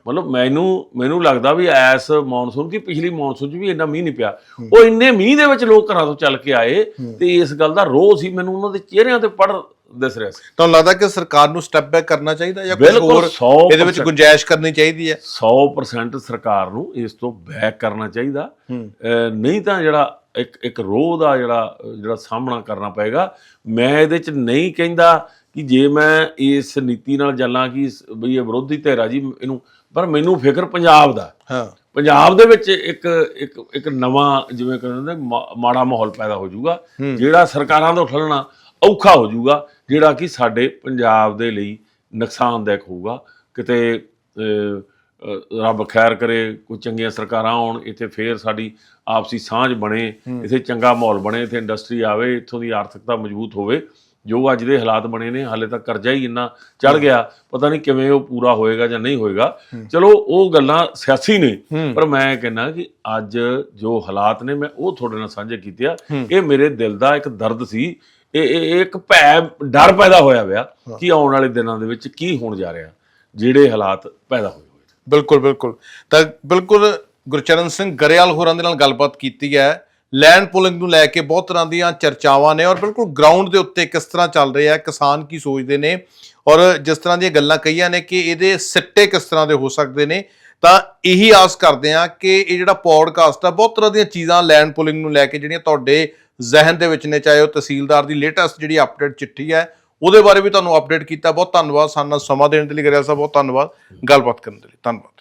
ਮਤਲਬ ਮੈਨੂੰ ਮੈਨੂੰ ਲੱਗਦਾ ਵੀ ਐਸ ਮੌਨਸੂਨ ਕੀ ਪਿਛਲੀ ਮੌਨਸੂਨ 'ਚ ਵੀ ਇੰਨਾ ਮੀਂਹ ਨਹੀਂ ਪਿਆ। ਉਹ ਇੰਨੇ ਮੀਂਹ ਦੇ ਵਿੱਚ ਲੋਕ ਘਰਾਂ ਤੋਂ ਚੱਲ ਕੇ ਆਏ ਤੇ ਇਸ ਗੱਲ ਦਾ ਰੋਹ ਸੀ ਮੈਨੂੰ ਉਹਨਾਂ ਦੇ ਚਿਹਰਿਆਂ ਤੇ ਪੜ ਦਿਸ ਰਿਹਾ ਸੀ। ਤੁਹਾਨੂੰ ਲੱਗਦਾ ਕਿ ਸਰਕਾਰ ਨੂੰ ਸਟੈਪ ਬੈਕ ਕਰਨਾ ਚਾਹੀਦਾ ਜਾਂ ਕੁਝ ਹੋਰ 100% ਇਹਦੇ ਵਿੱਚ ਗੁੰਜਾਇਸ਼ ਕਰਨੀ ਚਾਹੀਦੀ ਹੈ? 100% ਸਰਕਾਰ ਨੂੰ ਇਸ ਤੋਂ ਬੈਕ ਕਰਨਾ ਚਾਹੀਦਾ। ਨਹੀਂ ਤਾਂ ਜਿਹੜਾ ਇੱਕ ਇੱਕ ਰੋਹ ਦਾ ਜਿਹੜਾ ਜਿਹੜਾ ਸਾਹਮਣਾ ਕਰਨਾ ਪਏਗਾ ਮੈਂ ਇਹਦੇ ਚ ਨਹੀਂ ਕਹਿੰਦਾ ਕਿ ਜੇ ਮੈਂ ਇਸ ਨੀਤੀ ਨਾਲ ਚੱਲਾਂ ਕਿ ਬਈ ਇਹ ਵਿਰੋਧੀ ਧਿਰ ਆ ਜੀ ਇਹਨੂੰ ਪਰ ਮੈਨੂੰ ਫਿਕਰ ਪੰਜਾਬ ਦਾ। ਹਾਂ। ਪੰਜਾਬ ਦੇ ਵਿੱਚ ਇੱਕ ਇੱਕ ਇੱਕ ਨਵਾਂ ਜਿਵੇਂ ਕਹਿੰਦੇ ਮਾੜਾ ਮਾਹੌਲ ਪੈਦਾ ਹੋ ਜਾਊਗਾ। ਜਿਹੜਾ ਸਰਕਾਰਾਂ ਦਾ ਉਠਲਣਾ ਔਖਾ ਹੋ ਜਾਊਗਾ ਜਿਹੜਾ ਕਿ ਸਾਡੇ ਪੰਜਾਬ ਦੇ ਲਈ ਨੁਕਸਾਨਦਾਇਕ ਹੋਊਗਾ। ਕਿਤੇ ਰੱਬ ਖੈਰ ਕਰੇ ਕੋਈ ਚੰਗੀਆਂ ਸਰਕਾਰਾਂ ਆਉਣ ਇੱਥੇ ਫੇਰ ਸਾਡੀ ਆਪਸੀ ਸਾਂਝ ਬਣੇ ਇੱਥੇ ਚੰਗਾ ਮਾਹੌਲ ਬਣੇ ਇੱਥੇ ਇੰਡਸਟਰੀ ਆਵੇ ਇੱਥੋਂ ਦੀ ਆਰਥਿਕਤਾ ਮਜ਼ਬੂਤ ਹੋਵੇ। ਜੋ ਅੱਜ ਦੇ ਹਾਲਾਤ ਬਣੇ ਨੇ ਹਾਲੇ ਤੱਕ ਕਰਜ਼ਾ ਹੀ ਇੰਨਾ ਚੜ ਗਿਆ ਪਤਾ ਨਹੀਂ ਕਿਵੇਂ ਉਹ ਪੂਰਾ ਹੋਏਗਾ ਜਾਂ ਨਹੀਂ ਹੋਏਗਾ। ਚਲੋ ਉਹ ਗੱਲਾਂ ਸਿਆਸੀ ਨੇ ਪਰ ਮੈਂ ਕਹਿੰਦਾ ਕਿ ਅੱਜ ਜੋ ਹਾਲਾਤ ਨੇ ਮੈਂ ਉਹ ਤੁਹਾਡੇ ਨਾਲ ਸਾਂਝੇ ਕੀਤੇ ਆ। ਇਹ ਮੇਰੇ ਦਿਲ ਦਾ ਇੱਕ ਦਰਦ ਸੀ ਇਹ ਇਹ ਇਹ ਇੱਕ ਭੈ ਡਰ ਪੈਦਾ ਹੋਇਆ ਵਿਆ ਕਿ ਆਉਣ ਵਾਲੇ ਦਿਨਾਂ ਦੇ ਵਿੱਚ ਕੀ ਹੋਣ ਜਾ ਰਿਹਾ ਜਿਹੜੇ ਹਾਲਾਤ ਪੈਦਾ ਹੋਏ ਹੋਏ ਬਿਲਕੁਲ ਬਿਲਕੁਲ। ਤਾਂ ਬਿਲਕੁਲ ਗੁਰਚਰਨ ਸਿੰਘ ਗਰੇਵਾਲ ਹੋਰਾਂ ਦੇ ਨਾਲ ਗੱਲਬਾਤ ਕੀਤੀ ਹੈ। ਲੈਂਡ ਪੁਲਿੰਗ ਨੂੰ ਲੈ ਕੇ ਬਹੁਤ ਤਰ੍ਹਾਂ ਦੀਆਂ ਚਰਚਾਵਾਂ ਨੇ ਔਰ ਬਿਲਕੁਲ ਗਰਾਊਂਡ ਦੇ ਉੱਤੇ ਕਿਸ ਤਰ੍ਹਾਂ ਚੱਲ ਰਿਹਾ ਹੈ, ਕਿਸਾਨ ਕੀ ਸੋਚਦੇ ਨੇ ਔਰ ਜਿਸ ਤਰ੍ਹਾਂ ਦੀਆਂ ਗੱਲਾਂ ਕਹੀਆਂ ਨੇ ਕਿ ਇਹਦੇ ਸਿੱਟੇ ਕਿਸ ਤਰ੍ਹਾਂ ਦੇ ਹੋ ਸਕਦੇ ਨੇ, ਤਾਂ ਇਹੀ ਆਸ ਕਰਦੇ ਹਾਂ ਕਿ ਇਹ ਜਿਹੜਾ ਪੌਡਕਾਸਟ ਆ, ਬਹੁਤ ਤਰ੍ਹਾਂ ਦੀਆਂ ਚੀਜ਼ਾਂ ਲੈਂਡ ਪੁਲਿੰਗ ਨੂੰ ਲੈ ਕੇ ਜਿਹੜੀਆਂ ਤੁਹਾਡੇ ਜ਼ਿਹਨ ਦੇ ਵਿੱਚ ਨੇ, ਚਾਹੇ ਉਹ ਤਹਿਸੀਲਦਾਰ ਦੀ ਲੇਟੈਸਟ ਜਿਹੜੀ ਅਪਡੇਟ ਚਿੱਠੀ ਹੈ, ਉਹਦੇ ਬਾਰੇ ਵੀ ਤੁਹਾਨੂੰ ਅਪਡੇਟ ਕੀਤਾ। ਬਹੁਤ ਧੰਨਵਾਦ ਸਾਨੂੰ ਸਮਾਂ ਦੇਣ ਦੇ ਲਈ ਗਰੇਵਾਲ ਸਾਹਿਬ ਬਹੁਤ ਧੰਨਵਾਦ। ਗੱਲਬਾਤ ਕਰਨ ਦੇ ਲਈ, ਧੰਨਵਾਦ।